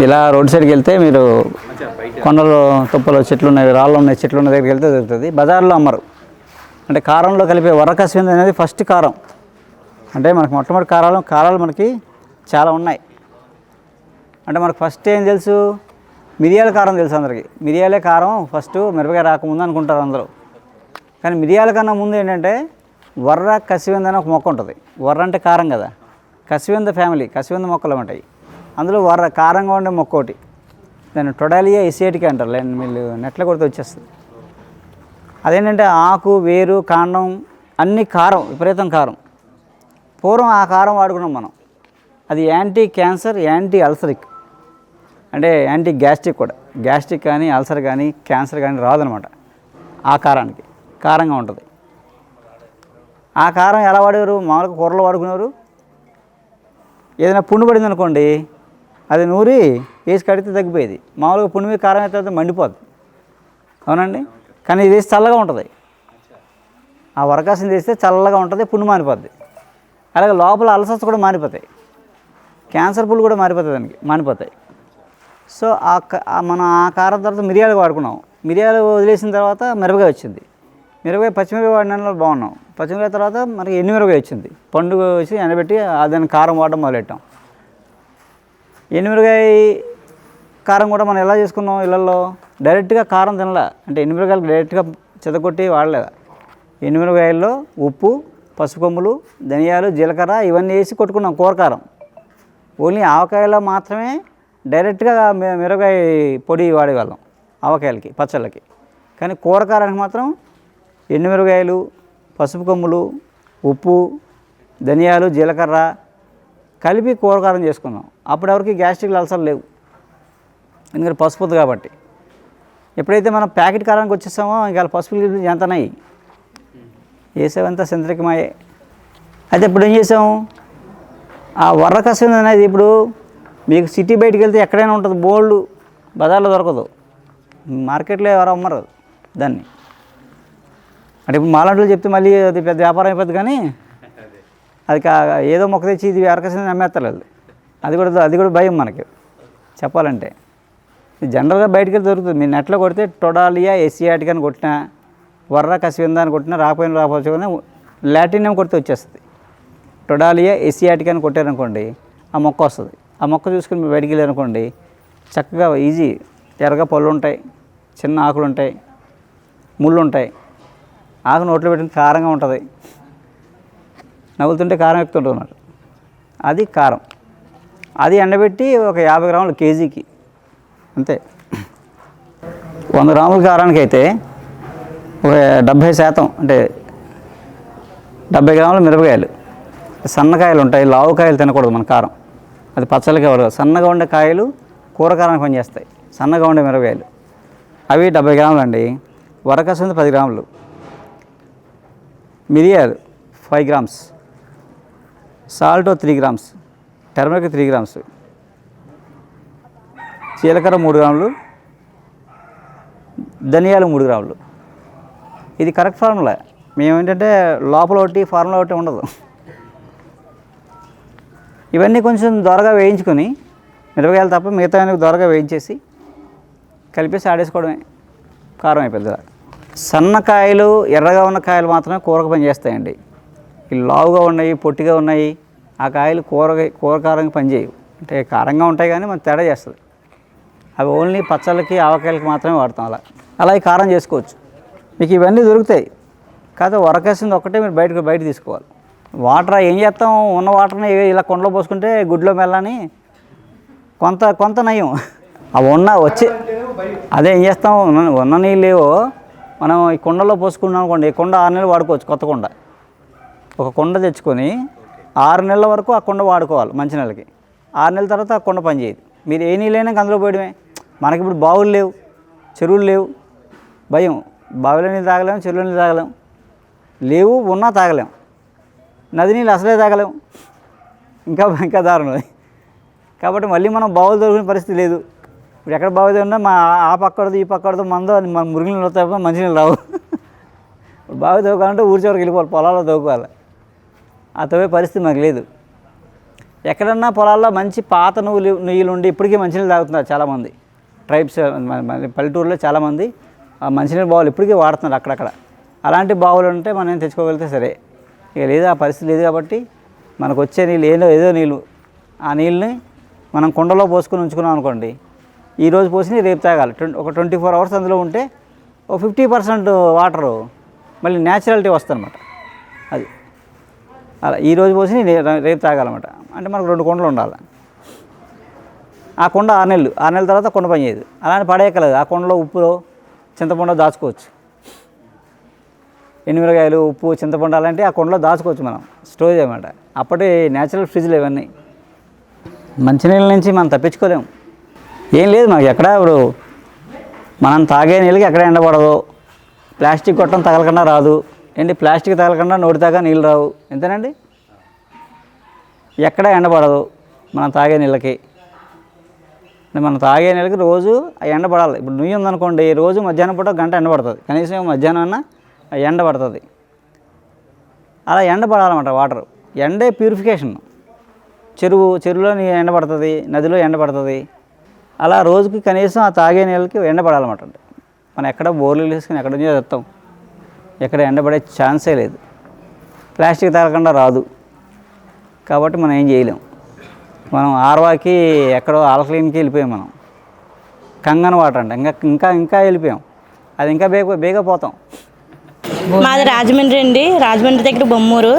ఇలా రోడ్ సైడ్కి వెళ్తే మీరు కొండలు తుప్పలు చెట్లు ఉన్నాయి రాళ్ళు ఉన్నాయి చెట్లు ఉన్న దగ్గరికి వెళ్తే దొరుకుతుంది బజార్లో అమ్మరు. అంటే కారంలో కలిపే వరకసింది అనేది ఫస్ట్ కారం. అంటే మనకు మొట్టమొదటి కారాలు కారాలు మనకి చాలా ఉన్నాయి. అంటే మనకు ఫస్ట్ ఏం తెలుసు? మిరియాల కారం తెలుసు అందరికీ. మిరియాలే కారం ఫస్ట్ మిరపకాయ రాకముందు అనుకుంటారు అందరూ. కానీ మిరియాల కన్నా ముందు ఏంటంటే వర్ర కసివింద అని ఒక మొక్క ఉంటుంది. వర్ర అంటే కారం కదా. కసివింద ఫ్యామిలీ కసివింద మొక్కలు ఉంటాయి. అందులో వర్ర కారంగా ఉండే మొక్క ఒకటి దాన్ని టొడాలియా ఎసియేటిక్ అంటారు. లేని వీళ్ళు నెట్లో కొడితే వచ్చేస్తుంది. అదేంటంటే ఆకు వేరు కాండం అన్ని కారం విపరీతం కారం. పూర్వం ఆ కారం వాడుకున్నాం మనం. అది యాంటీ క్యాన్సర్ యాంటీ అల్సరిక్. అంటే యాంటీ గ్యాస్ట్రిక్ కూడా. గ్యాస్ట్రిక్ కానీ అల్సర్ కానీ క్యాన్సర్ కానీ రాదనమాట ఆ కారానికి. కారంగా ఉంటుంది. ఆ కారం ఎలా వాడేవారు మామూలుగా కూరలు వాడుకునేవారు? ఏదైనా పుండు పడింది అనుకోండి అది నూరి వేసి కడితే తగ్గిపోయేది. మామూలుగా పుణ్యమి కారం అయితే మండిపోద్ది. అవునండి? కానీ ఇది వేసి చల్లగా ఉంటుంది. ఆ వరకాసం చేస్తే చల్లగా ఉంటుంది పుండు మానిపోద్ది. అలాగే లోపల అల్సర్స్ కూడా మారిపోతాయి క్యాన్సర్ పుళ్ళు కూడా మారిపోతాయి దానికి మానిపోతాయి. సో ఆ క- మనం ఆ కారం తర్వాత మిరియాలు వాడుకున్నాం. మిరియాలు వదిలేసిన తర్వాత మిరపకాయ వచ్చింది. మిరపకాయ పచ్చిమిరపకాయ వాడిన బాగున్నాం. పచ్చిమిరపకాయ తర్వాత మనకి ఎండు మిరపకాయ వచ్చింది. పండుగ వచ్చి ఎండబెట్టి ఆ కారం వాడడం మొదలెట్టాం. ఎండుమిరకాయ కారం కూడా మనం ఎలా చేసుకున్నాం ఇళ్ళల్లో? డైరెక్ట్గా కారం తినలే. అంటే ఎండుమిరకాయలు డైరెక్ట్గా చెదకొట్టి వాడలేదా? ఎండుమిరకాయల్లో ఉప్పు పసుపు కొమ్ములు ధనియాలు జీలకర్ర ఇవన్నీ వేసి కొట్టుకున్నాం కూర కారం. ఓన్లీ ఆవకాయలో మాత్రమే డైరెక్ట్గా మిరకాయ మిరపకాయ పొడి వాడేవాళ్ళం ఆవకాయలకి పచ్చళ్ళకి. కానీ కూర కారానికి మాత్రం ఎండుమిరకాయలు పసుపు కొమ్ములు ఉప్పు ధనియాలు జీలకర్ర కలిపి కూరకారం చేసుకున్నాం అప్పుడు ఎవరికి గ్యాస్ట్రిక్ అల్సర్ లేవు. ఎందుకంటే పసుపుది కాబట్టి. ఎప్పుడైతే మనం ప్యాకెట్ కారానికి వచ్చేసామో ఇంకా పసుపు ఎంతనాయి వేసేవంతా సింతరికమాయే. అయితే ఇప్పుడు ఏం చేసాం? ఆ వర్ర కసం అనేది ఇప్పుడు మీకు సిటీ బయటికి వెళ్తే ఎక్కడైనా ఉంటుంది. బోల్డ్ బజార్లో దొరకదు. మార్కెట్లో ఎవరు అమ్మరు దాన్ని. అంటే ఇప్పుడు మాలాంటి చెప్తే మళ్ళీ అది పెద్ద వ్యాపారం అయిపోద్ది కానీ అది కా ఏదో మొక్క తెచ్చి ఇది ఎరకసింది అమ్మేస్తారు వాళ్ళు అది కూడా అది కూడా భయం మనకి. చెప్పాలంటే. జనరల్గా బయటికి వెళ్ళి దొరుకుతుంది. మీరు నెట్లో కొడితే టొడాలియా ఎసియాటిక్ అని కొట్టినా వర్ర కసివిందా అని కొట్టినా రాకపోయినా రాకపోవచ్చు కానీ లాటినియం కొడితే వచ్చేస్తుంది. టొడాలియా ఎసియాటిక్ అని కొట్టారనుకోండి ఆ మొక్క వస్తుంది. ఆ మొక్క చూసుకుని మీరు బయటికి వెళ్ళారనుకోండి చక్కగా ఈజీ. ఎర్రగా పళ్ళు ఉంటాయి చిన్న ఆకులు ఉంటాయి ముళ్ళు ఉంటాయి ఆకు నోట్లో పెట్టిన కారంగా ఉంటుంది. నవ్వులుతుంటే కారం ఎక్కుతుంటున్నారు అది కారం. అది ఎండబెట్టి ఒక యాభై గ్రాములు కేజీకి. అంతే. వంద గ్రాముల కారానికి అయితే ఒక డెబ్భై శాతం అంటే డెబ్బై గ్రాముల మిరపకాయలు. సన్నకాయలు ఉంటాయి లావు కాయలు తినకూడదు మన కారం. అది పచ్చళ్ళకి ఎవరు సన్నగా ఉండే కాయలు కూర కారానికి పనిచేస్తాయి. సన్నగా ఉండే మిరపకాయలు. అవి డెబ్బై గ్రాములు అండి. వరకసంది పది గ్రాములు. మిరియాలు five grams. Salt three grams turmeric three grams. జీలకర్ర మూడు గ్రాములు ధనియాలు మూడు గ్రాములు. ఇది కరెక్ట్ ఫార్ములా. మేము ఏంటంటే లోపల ఒకటి ఫార్ములా ఒకటి ఉండదు. ఇవన్నీ కొంచెం దొరగా వేయించుకొని మిరపకాయలు తప్ప మిగతా దొరగా వేయించేసి కలిపేసి ఆడేసుకోవడమే. కారం అయిపోద్ది సన్నకాయలు ఎర్రగా ఉన్న కాయలు మాత్రమే కూరకు పని చేస్తాయండి. లావుగా ఉన్నాయి పొట్టిగా ఉన్నాయి ఆ కాయలు కూర కూర కారంగా పనిచేయవు. అంటే కారంగా ఉంటాయి కానీ మనం తేడా చేస్తుంది. అవి ఓన్లీ పచ్చళ్ళకి ఆవకాయలకి మాత్రమే వాడతాం అలా. అలా ఈ కారం చేసుకోవచ్చు. మీకు ఇవన్నీ దొరుకుతాయి. కాకపోతే వరకేసింది ఒక్కటే మీరు బయటకు బయట తీసుకోవాలి. వాటర్ ఏం చేస్తాం? ఉన్న వాటర్ని ఇలా కొండలో పోసుకుంటే గుడ్లో మెల్లని కొంత కొంత నయం. అవి ఉన్న వచ్చి అదే ఏం చేస్తాం? ఉన్న నీళ్ళు మనం ఈ కుండలో పోసుకున్నాం అనుకోండి ఈ కుండ ఆరు నెలలు వాడుకోవచ్చు కొత్త కుండ. ఒక కుండ తెచ్చుకొని ఆరు నెలల వరకు ఆ కుండ వాడుకోవాలి మంచి నెలకి. ఆరు నెలల తర్వాత ఆ కుండ పనిచేయదు. మీరు ఏ నీళ్ళైనా అందులో పోయడమే. మనకి ఇప్పుడు బావులు లేవు చెరువులు లేవు. భయం. బావిలో నీళ్ళు తాగలేము చెరువులో నీళ్ళు తాగలేము లేవు ఉన్నా తాగలేం. నది నీళ్ళు అసలే తాగలేం. ఇంకా ఇంకా దారుణం కాబట్టి మళ్ళీ మనం బావులు దొరికిన పరిస్థితి లేదు. ఇప్పుడు ఎక్కడ బావి ఉన్నా మా ఆ పక్కడదు ఈ పక్కడదు మందో మన మురుగు నీళ్ళు వస్తాయి మంచినీళ్ళు రావు. బావి తవ్వుకోవాలంటే ఊరి చివరికి వెళ్ళిపోవాలి పొలాల్లో తవ్వుకోవాలి అతవే పరిస్థితి మాకు లేదు. ఎక్కడన్నా పొలాల్లో మంచి పాత నువ్వులు నుయ్యలు ఉండి ఇప్పటికీ మంచినీళ్ళు తాగుతున్నారు చాలామంది. ట్రైబ్స్ పల్లెటూరులో చాలామంది ఆ మంచినీళ్ళ బావులు ఇప్పటికీ వాడుతున్నారు అక్కడక్కడ. అలాంటి బావులు ఉంటే మనం తెచ్చుకోగలిగితే సరే. ఇక లేదు ఆ పరిస్థితి లేదు కాబట్టి మనకు వచ్చే నీళ్ళు ఏదో ఏదో నీళ్ళు. ఆ నీళ్ళని మనం కుండలో పోసుకొని ఉంచుకున్నాం అనుకోండి ఈ రోజు పోసి రేపు తాగాలి. ఒక ట్వంటీ ఫోర్ అవర్స్ అందులో ఉంటే ఒక ఫిఫ్టీ పర్సెంట్ వాటరు మళ్ళీ న్యాచురాలిటీ వస్తుందన్నమాట. అది. అలా ఈ రోజు పోసి రేపు తాగాలన్నమాట. అంటే మనకు రెండు కుండలు ఉండాలి. ఆ కుండ ఆరు నెలలు. ఆరు నెలల తర్వాత కొండ పని చేయదు. అలానే పడేయక్కలేదు ఆ కుండలో ఉప్పులో చింతపండు దాచుకోవచ్చు. ఎనిమిరకాయలు ఉప్పు చింతపండు అలాంటివి ఆ కుండలో దాచుకోవచ్చు మనం. స్టోరేజ్ అనమాట అప్పటి న్యాచురల్ ఫ్రిడ్జ్లు ఇవన్నీ. మంచినీళ్ళ నుంచి మనం తప్పించుకోలేము. ఏం లేదు మనకి ఎక్కడ ఇప్పుడు మనం తాగే నీళ్ళకి ఎక్కడ ఎండబడదు ప్లాస్టిక్ కొట్టడం తగలకుండా రాదు. ఏంటి ప్లాస్టిక్ తగలకుండా నోటి తాగా నీళ్ళు రావు. ఎంతేనండి? ఎక్కడ ఎండబడదు మనం తాగే నీళ్ళకి. మనం తాగే నీళ్ళకి రోజు ఆ ఎండ పడాలి. ఇప్పుడు నుయ్యి ఉందనుకోండి రోజు మధ్యాహ్నం పూట గంట ఎండ పడుతుంది. కనీసం మధ్యాహ్నం అన్న ఆ ఎండ పడుతుంది. అలా ఎండ పడాలన్నమాట వాటర్. ఎండే ప్యూరిఫికేషన్. చెరువు చెరువులో నీ ఎండ పడుతుంది నదిలో ఎండ పడుతుంది. అలా రోజుకి కనీసం ఆ తాగే నీళ్ళకి ఎండ పడాలన్నమాట. మనం ఎక్కడ బోర్లు వేసుకుని ఎక్కడ నుంచో తెస్తాం? ఎక్కడ ఎండబడే ఛాన్సే లేదు. ప్లాస్టిక్ తాగకుండా రాదు. కాబట్టి మనం ఏం చేయలేం. మనం ఆర్వాకి ఎక్కడో ఆల్కలీన్కి వెళ్ళిపోయాం మనం. కంగన వాటర్ అంట. ఇంకా ఇంకా ఇంకా వెళ్ళిపోయాం. అది ఇంకా బేగ బేగ పోతాం మాది రాజమండ్రి అండి. రాజమండ్రి దగ్గర బొమ్మూరు.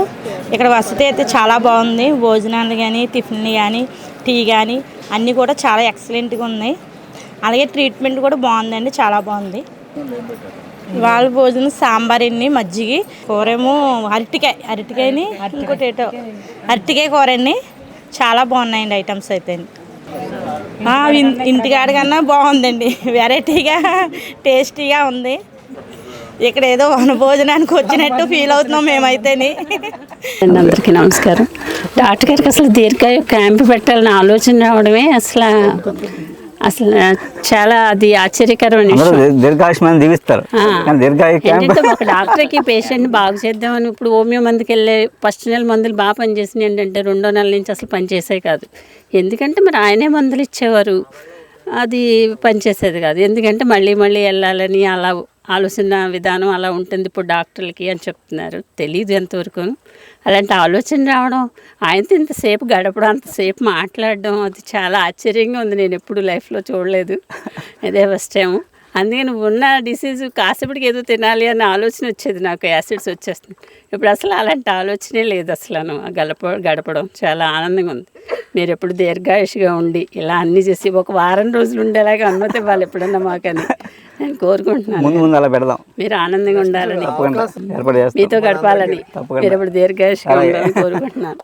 ఇక్కడ వసతి అయితే చాలా బాగుంది. భోజనాలు కానీ టిఫిన్లు కానీ టీ కానీ అన్నీ కూడా చాలా ఎక్సలెంట్గా ఉన్నాయి. అలాగే ట్రీట్మెంట్ కూడా బాగుందండి. చాలా బాగుంది. వాళ్ళ భోజనం సాంబార్ అండి మజ్జిగి. కూరేమో అరటికాయ అరటికాయని ఇంకోటి ఏటో. అరటికాయ కూర అండి. చాలా బాగున్నాయండి ఐటమ్స్ అయితే. ఇంటికాడ కన్నా బాగుందండి. వెరైటీగా టేస్టీగా ఉంది. ఇక్కడ ఏదో వన భోజనానికి వచ్చినట్టు ఫీల్ అవుతున్నాం మేమైతేని. అండి అందరికీ నమస్కారం. డాక్టర్ గారికి అసలు దీర్ఘాయు క్యాంప్ పెట్టాలని ఆలోచన రావడమే అసలు అసలు చాలా అది ఆశ్చర్యకరమైన అందరూ విషయం. దీర్- దీర్ఘాయుష్మాన్ని దీవిస్తారు. ఒక డాక్టర్కి పేషెంట్ బాగు చేద్దామని ఇప్పుడు హోమియో మందుకి వెళ్ళే ఫస్ట్ నెల మందులు బాగా పనిచేసినాయి ఏంటంటే రెండో నెల నుంచి అసలు పనిచేసాయి కాదు. ఎందుకంటే మరి ఆయనే మందులు ఇచ్చేవారు. అది పనిచేసేది కాదు. ఎందుకంటే మళ్ళీ మళ్ళీ వెళ్ళాలని అలా ఆలోచన విధానం అలా ఉంటుంది ఇప్పుడు డాక్టర్లకి అని చెప్తున్నారు. తెలియదు ఎంతవరకు అలాంటి ఆలోచన రావడం ఆయనతో ఇంతసేపు గడపడం అంతసేపు మాట్లాడడం అది చాలా ఆశ్చర్యంగా ఉంది. నేను ఎప్పుడు లైఫ్లో చూడలేదు. ఇదే ఫస్ట్ టైం అందుకని ఉన్న డిసీజ్ కాసేపటికి ఏదో తినాలి అన్న ఆలోచన వచ్చేది నాకు. యాసిడ్స్ వచ్చేస్తుంది ఇప్పుడు అసలు అలాంటి ఆలోచనే లేదు అసలు. గడప గడపడం చాలా ఆనందంగా ఉంది. మీరు ఎప్పుడు దీర్ఘాయుషిగా ఉండి ఇలా అన్నీ చేసి ఒక వారం రోజులు ఉండేలాగా అనుమతి ఇవ్వాలి ఎప్పుడన్నా మాకని. నేను కోరుకుంటున్నాను. ముందు ముందు అలా పెడదాం. మీరు ఆనందంగా ఉండాలని. మీతో గడపాలని. మీరు ఎప్పుడు దీర్ఘాయుషిగా ఉండాలని కోరుకుంటున్నాను.